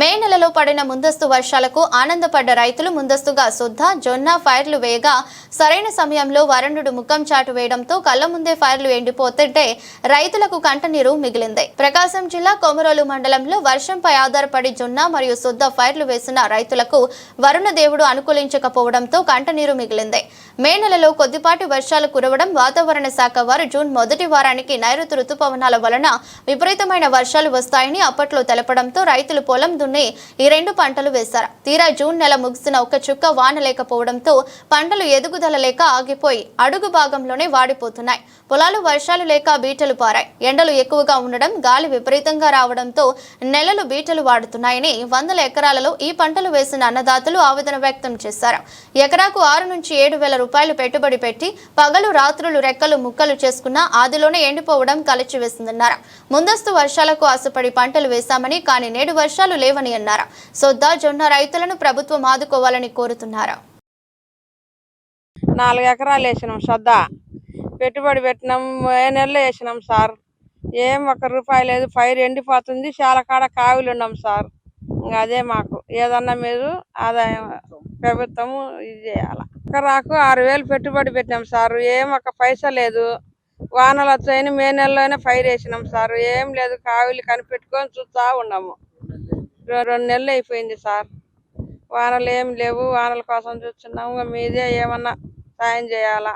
మే నెలలో పడిన ముందస్తు వర్షాలకు ఆనందపడ్డ రైతులు ముందస్తుగా శుద్ధ జొన్న ఫైర్లు వేయగా సరైన సమయంలో వరుణుడు ముఖం చాటు వేయడంతో కళ్ళ ముందే ఫైర్లు ఎండిపోతుంటే రైతులకు కంటనీరు మిగిలింది. ప్రకాశం జిల్లా కొమరోలు మండలంలో వర్షంపై ఆధారపడి జొన్న మరియు శుద్ధ ఫైర్లు వేసిన రైతులకు వరుణ దేవుడు అనుకూలించకపోవడంతో కంటనీరు మిగిలింది. మే నెలలో కొద్దిపాటి వర్షాలు కురవడం వాతావరణ శాఖ వారు జూన్ మొదటి వారానికి నైరుతి రుతుపవనాల వలన విపరీతమైన వర్షాలు వస్తాయని అప్పట్లో తెలపడంతో రైతులు పొలం దున్ని ఈ రెండు పంటలు వేశారు. తీరా జూన్ నెల ముగిసిన ఒక చుక్క వాన లేకపోవడంతో పంటలు ఎదుగుదల లేక ఆగిపోయి అడుగు భాగంలోనే వాడిపోతున్నాయి. పొలాలు వర్షాలు లేక బీటలు పారాయి. ఎండలు ఎక్కువగా ఉండడం గాలి విపరీతంగా రావడంతో నెలలు బీటలు వాడుతున్నాయని వందల ఎకరాలలో ఈ పంటలు వేసిన అన్నదాతలు ఆవేదన వ్యక్తం చేశారు. ఎకరాకు ఆరు నుంచి ఏడు వేల రూపాయలు పెట్టుబడి పెట్టి పగలు రాత్రులు రెక్కలు ముక్కలు చేసుకున్న ఆదిలోనే ఎండిపోవడం కలచివేసిందన్నారు. ముందస్తు వర్షాలకు ఆశపడి పంటలు వేశామని కానీ నేడు వర్షాలు లేవని అన్నారు. సొద్దా జొన్న రైతులను ప్రభుత్వం ఆదుకోవాలని కోరుతున్నారు. నాలుగు ఎకరాలు వేసినాం సొద్దా. పెట్టుబడి పెట్టినాం ఏ నెలలో వేసినాం సార్? ఏం ఒక్క రూపాయి లేదు పైరు ఎండిపోతుంది చాలా కాడ కావిలు ఉన్నాం సార్. ఇంకా అదే మాకు. ఏదన్నా మీరు ఆదాయం ప్రభుత్వము ఇది చేయాలా? ఎకరాకు ఆరు వేలు పెట్టుబడి పెట్టినాం సార్. ఏం ఒక పైసా లేదు. వానలు వచ్చాయని మే నెలలోనే ఫైర్ వేసినాం సార్. ఏం లేదు. కావిలు కనిపెట్టుకొని చూస్తా ఉన్నాము. రెండు నెలలు అయిపోయింది సార్. వానలు ఏం లేవు. వానల కోసం చూస్తున్నాము మీదే ఏమన్నా సాయం చేయాలా?